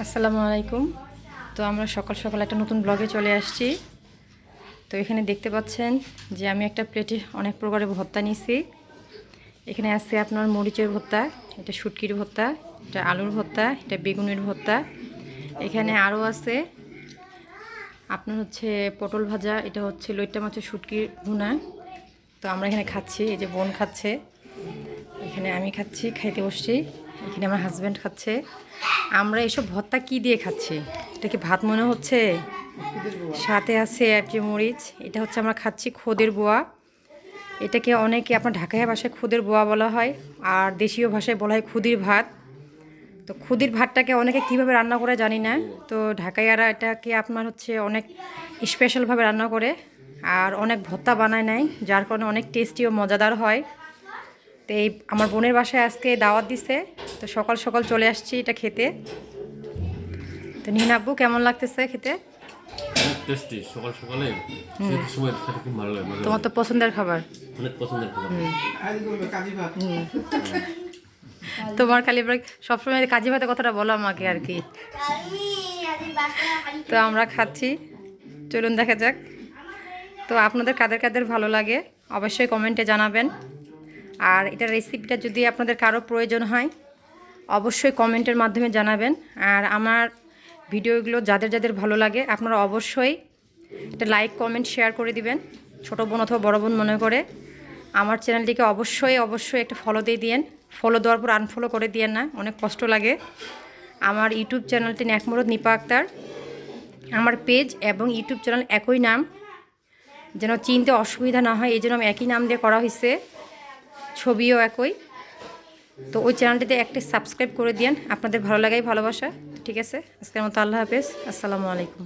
আসসালামু আলাইকুম। তো আমরা সকাল সকাল একটা নতুন ব্লগে চলে আসছি। তো এখানে দেখতে পাচ্ছেন যে আমি একটা প্লেটে অনেক প্রকারের ভর্তা নিয়েছি। এখানে আছে আপনার মরিচের ভর্তা, এটা শুটকির ভর্তা, এটা আলুর ভর্তা, এটা বেগুনের ভর্তা। এখানে আরও আছে আপনার হচ্ছে পটল ভাজা, এটা হচ্ছে লইট্টা মাছের শুটকির ভুনা। তো আমরা এখানে খাচ্ছি, এই যে বোন খাচ্ছে। এখানে আমি খাচ্ছি, খাইতে বসছি। এখানে আমার হাজব্যান্ড খাচ্ছে। আমরা এসব ভর্তা কি দিয়ে খাচ্ছি? এটা কি ভাত মনে হচ্ছে? সাথে আছে যে মরিচ। এটা হচ্ছে আমরা খাচ্ছি খোদের বোয়া। এটাকে অনেকে আপনার ঢাকায় ভাষায় খুদের বোয়া বলা হয়, আর দেশীয় ভাষায় বলা হয় খুদির ভাত। তো খুদির ভাতটাকে অনেকে কীভাবে রান্না করে জানি না। তো ঢাকাইয়ারা এটাকে আপনার হচ্ছে অনেক স্পেশালভাবে রান্না করে, আর অনেক ভর্তা বানায় নেয় যার কারণে অনেক টেস্টি ও মজাদার হয়। তো এই আমার বোনের বাসায় আজকে দাওয়াত দিছে তো সকাল সকাল চলে আসছি এটা খেতে। তো নিন আব্বু কেমন লাগতেছে খেতে? টেস্টি সকাল সকালে। সময় খেতে খুব ভালো লাগে তোমার তো পছন্দের খাবার। অনেক পছন্দের খাবার। তোমার খালি এবার সবসময় কাজী ভাতে কথাটা বলো আমাকে আর কি। তো আমরা খাচ্ছি। চলুন দেখা যাক। তো আপনাদের কাদের কাদের ভালো লাগে অবশ্যই কমেন্টে জানাবেন। আর এটার রেসিপিটা যদি আপনাদের কারও প্রয়োজন হয়, অবশ্যই কমেন্টের মাধ্যমে জানাবেন। আর আমার ভিডিওগুলো যাদের যাদের ভালো লাগে, আপনারা অবশ্যই একটা লাইক কমেন্ট শেয়ার করে দিবেন। ছোটো বোন অথবা বড় বোন মনে করে। আমার চ্যানেলটিকে অবশ্যই অবশ্যই একটা ফলো দিয়ে দিয়েন। ফলো দেওয়ার পর আনফলো করে দিয়েন না, অনেক কষ্ট লাগে। আমার ইউটিউব চ্যানেলটি ন্যাকমরদ নিপা আক্তার। আমার পেজ এবং ইউটিউব চ্যানেল একই নাম। যেন চিনতে অসুবিধা না হয়, এই জন্য আমি একই নাম দিয়ে করা হয়েছে ছবিও একই। তো ওই চ্যানেলটিতে একটি সাবস্ক্রাইব করে দিয়েন। আপনাদের ভালো লাগাই, ভালোবাসা। ঠিক আছে? আজকের মতো আল্লাহ হাফেজ। আসসালামু আলাইকুম।